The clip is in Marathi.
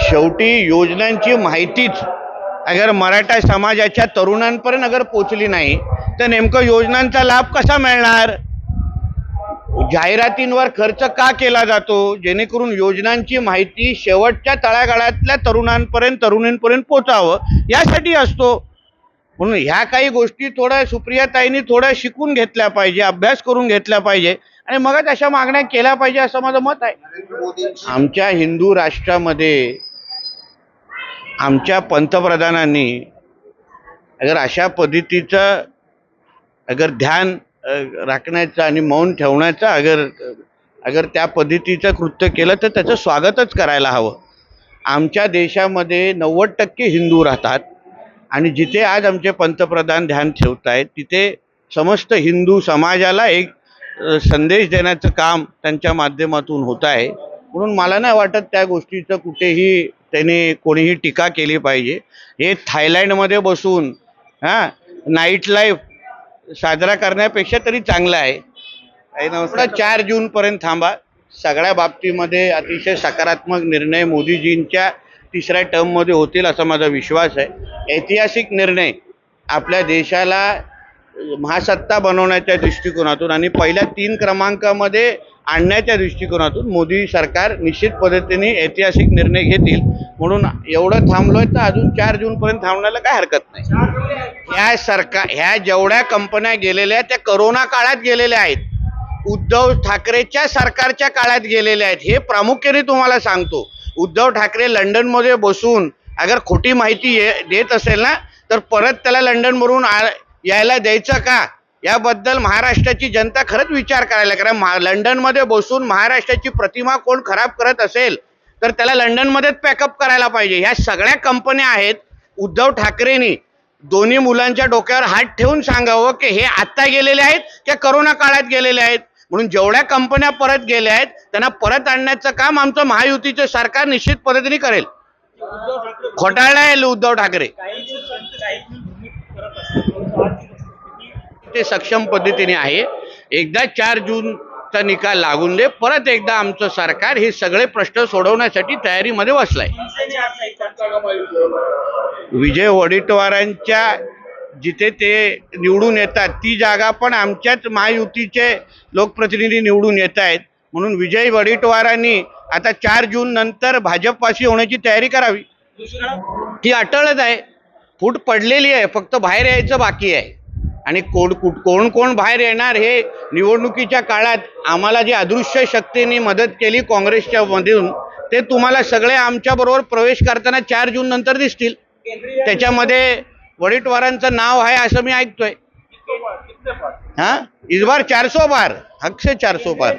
शेवटी योजनांची माहितीच अगर मराठा समाजाच्या तरुणांपर्यंत अगर पोचली नाही तर नेमकं योजनांचा लाभ कसा मिळणार? जाहिरातींवर खर्च का केला जातो? जेणेकरून योजनांची माहिती शेवटच्या तळागाळातल्या तरुणांपर्यंत तरुणींपर्यंत पोचावं यासाठी असतो. म्हणून ह्या काही गोष्टी थोड्या सुप्रियाताईंनी थोड्या शिकून घेतल्या पाहिजे अभ्यास करून घेतल्या पाहिजे. आणि मगच अशा मागण्या केल्या पाहिजे असं माझं मत आहे. आमच्या हिंदू राष्ट्रामध्ये आमच्या पंतप्रधानांनी अगर अशा पद्धतीचं अगर ध्यान राखण्याचं आणि मौन ठेवण्याचं अगर अगर त्या पद्धतीचं कृत्य केलं तर त्याचं स्वागतच करायला हवं. आमच्या देशामध्ये नव्वद टक्के हिंदू राहतात आणि जिथे आज आमचे पंतप्रधान ध्यान ठेवत आहेत तिथे समस्त हिंदू समाजाला एक संदेश देण्याचं काम त्यांच्या माध्यमातून होत आहे. म्हणून मला नाही वाटत त्या गोष्टीचं कुठेही त्याने कोणीही टीका केली पाहिजे. हे थायलंडमध्ये बसून हां नाईट लाईफ साजरा करण्यापेक्षा तरी चांगलं आहे. काही नमस्कार. चार जूनपर्यंत थांबा. सगळ्या बाबतीमध्ये अतिशय सकारात्मक निर्णय मोदीजींच्या तिसऱ्या टर्ममध्ये होतील असा माझा विश्वास आहे. ऐतिहासिक निर्णय आपल्या देशाला महासत्ता बनवण्याच्या दृष्टिकोनातून आणि पहिल्या तीन क्रमांकामध्ये आणण्याच्या दृष्टिकोनातून मोदी सरकार निश्चित पद्धतीने ऐतिहासिक निर्णय घेतील. म्हणून एवढं थांबलोय तर अजून चार जूनपर्यंत थांबण्याला काय हरकत नाही. ह्या सरकार ह्या जेवढ्या कंपन्या गेलेल्या आहेत त्या करोना काळात गेलेल्या आहेत. उद्धव ठाकरेच्या सरकारच्या काळात गेलेल्या आहेत. हे प्रामुख्याने तुम्हाला सांगतो. उद्धव ठाकरे लंडनमध्ये बसून अगर खोटी माहिती ये- देत असेल ना तर परत त्याला लंडनवरून आ- यायला द्यायचं का? याबद्दल महाराष्ट्राची जनता खरंच विचार करायला कारण महा लंडनमध्ये बसून महाराष्ट्राची प्रतिमा कोण खराब करत असेल तर त्याला लंडनमध्येच पॅकअप करायला पाहिजे. ह्या सगळ्या कंपन्या आहेत उद्धव ठाकरेंनी दोन्ही मुलांच्या डोक्यावर हात ठेवून सांगावं की हे आत्ता गेलेले आहेत की करोना काळात गेलेले आहेत. म्हणून जेवढ्या कंपन्या परत गेल्या आहेत त्यांना परत आणण्याचं काम आमचं महायुतीचं सरकार निश्चित पद्धतीने करेल. खोटाळला आहे उद्धव ठाकरे. ते सक्षम पद्धतीने आहे. एकदा चार जूनचा निकाल लागून दे परत एकदा आमचं सरकार हे सगळे प्रश्न सोडवण्यासाठी तयारीमध्ये बसलंय. विजय वडेट्टीवारांच्या जिथे ते निवडून येतात ती जागा पण आमच्याच महायुतीचे लोकप्रतिनिधी निवडून येत आहेत. म्हणून विजय वडेट्टीवारांनी आता चार जून नंतर भाजपपाशी होण्याची तयारी करावी. ती अटळच आहे. फूट पडलेली आहे फक्त बाहेर यायचं बाकी आहे. आणि कोण कुठ- कोण कोण बाहेर येणार हे निवडणुकीच्या काळात आम्हाला जी अदृश्य शक्तीने मदत केली काँग्रेसच्या मधून ते तुम्हाला सगळे आमच्याबरोबर प्रवेश करताना चार जून नंतर दिसतील. त्याच्यामध्ये वडीटवारांचं नाव आहे असं मी ऐकतोय. हाँ? इस बार चार सौ बार. हक से चार सौ बार